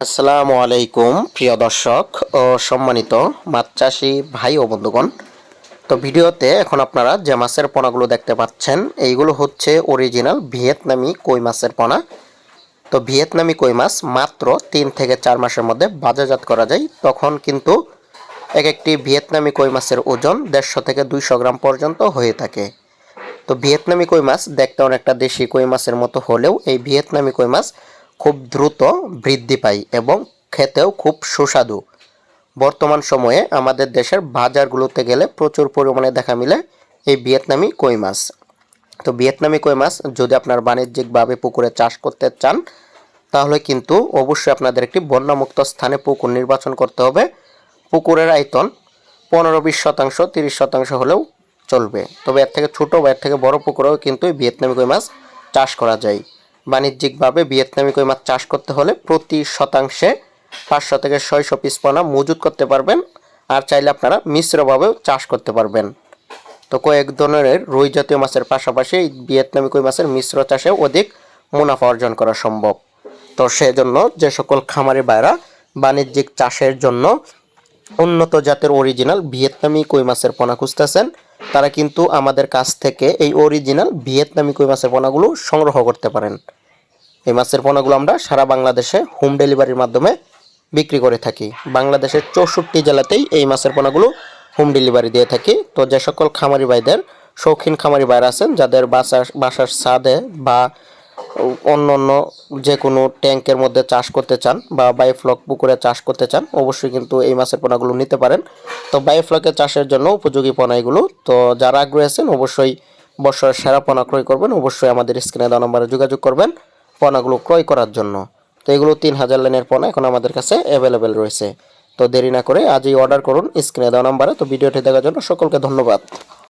আসসালামু আলাইকুম, প্রিয় দর্শক ও সম্মানিত মাছ চাষি ভাই ও বন্ধুগণ। তো ভিডিওতে এখন আপনারা যে মাছের পোনাগুলো দেখতে পাচ্ছেন, এইগুলো হচ্ছে অরিজিনাল ভিয়েতনামি কই মাছের পোনা। তো ভিয়েতনামি কই মাছ মাত্র তিন থেকে চার মাসের মধ্যে বাজারজাত করা যায়। তখন কিন্তু এক একটি ভিয়েতনামি কই মাছের ওজন দেড়শো থেকে দুইশো গ্রাম পর্যন্ত হয়ে থাকে। তো ভিয়েতনামি কই মাছ দেখতে অনেকটা দেশি কই মাছের মতো হলেও এই ভিয়েতনামি কই মাছ খুব দ্রুত বৃদ্ধি পায় এবং খেতেও খুব সুস্বাদু। বর্তমান সময়ে আমাদের দেশের বাজারগুলোতে গেলে প্রচুর পরিমাণে দেখা মিলে এই ভিয়েতনামি কই মাছ। তো ভিয়েতনামি কই মাছ যদি আপনার বাণিজ্যিকভাবে পুকুরে চাষ করতে চান, তাহলে কিন্তু অবশ্যই আপনাদের একটি বন্যামুক্ত স্থানে পুকুর নির্বাচন করতে হবে। পুকুরের আয়তন পনেরো বিশ শতাংশ, তিরিশ শতাংশ হলেও চলবে। তবে এর থেকে ছোটো বা এর থেকে বড় পুকুরেও কিন্তু ভিয়েতনামি কই মাছ চাষ করা যায়। বাণিজ্যিকভাবে ভিয়েতনামি কই মাছ চাষ করতে হলে প্রতি শতাংশে পাঁচশো থেকে ছয়শো পিস পোনা মজুত করতে পারবেন। আর চাইলে আপনারা মিশ্রভাবেও চাষ করতে পারবেন। তো কয়েক ধরনের রুই জাতীয় মাছের পাশাপাশি ভিয়েতনামি কই মাছের মিশ্র চাষে অধিক মুনাফা অর্জন করা সম্ভব। তো সেজন্য যে সকল খামারি বাইরা বাণিজ্যিক চাষের জন্য উন্নত জাতের অরিজিনাল ভিয়েতনামি কই মাছের পোনা খুঁজতেছেন তারা কিন্তু আমাদের কাছ থেকে এই অরিজিনাল ভিয়েতনামি কই মাছের পোনাগুলো সংগ্রহ করতে পারেন। এই মাছের পোনাগুলো আমরা সারা বাংলাদেশে হোম ডেলিভারির মাধ্যমে বিক্রি করে থাকি। বাংলাদেশের চৌষট্টি জেলাতেই এই মাছের পোনাগুলো হোম ডেলিভারি দিয়ে থাকি। তো যে সকল খামারি ভাইদের শৌখিন খামারি ভাইরা আছেন, যাদের বাসার বাসার ছাদে বা অন্য অন্য যে কোনো ট্যাঙ্কের মধ্যে চাষ করতে চান বা বায়োফ্লক পুকুরে চাষ করতে চান, অবশ্যই কিন্তু এই মাছের পোনাগুলো নিতে পারেন। তো বায়োফ্লকের চাষের জন্য উপযোগী পোনা এগুলো। তো যারা আগ্রহী আছেন, অবশ্যই বর্ষার সেরা পোনা ক্রয় করবেন। অবশ্যই আমাদের স্ক্রিনে দেওয়া নম্বরে যোগাযোগ করবেন পোনাগুলো ক্রয় করার জন্য। তো এগুলো তিন হাজার লাইনের পোনা এখন আমাদের কাছে অ্যাভেলেবেল রয়েছে। তো দেরি না করে আজই অর্ডার করুন স্ক্রিনে দেওয়া নাম্বারে। তো ভিডিওটি দেখার জন্য সকলকে ধন্যবাদ।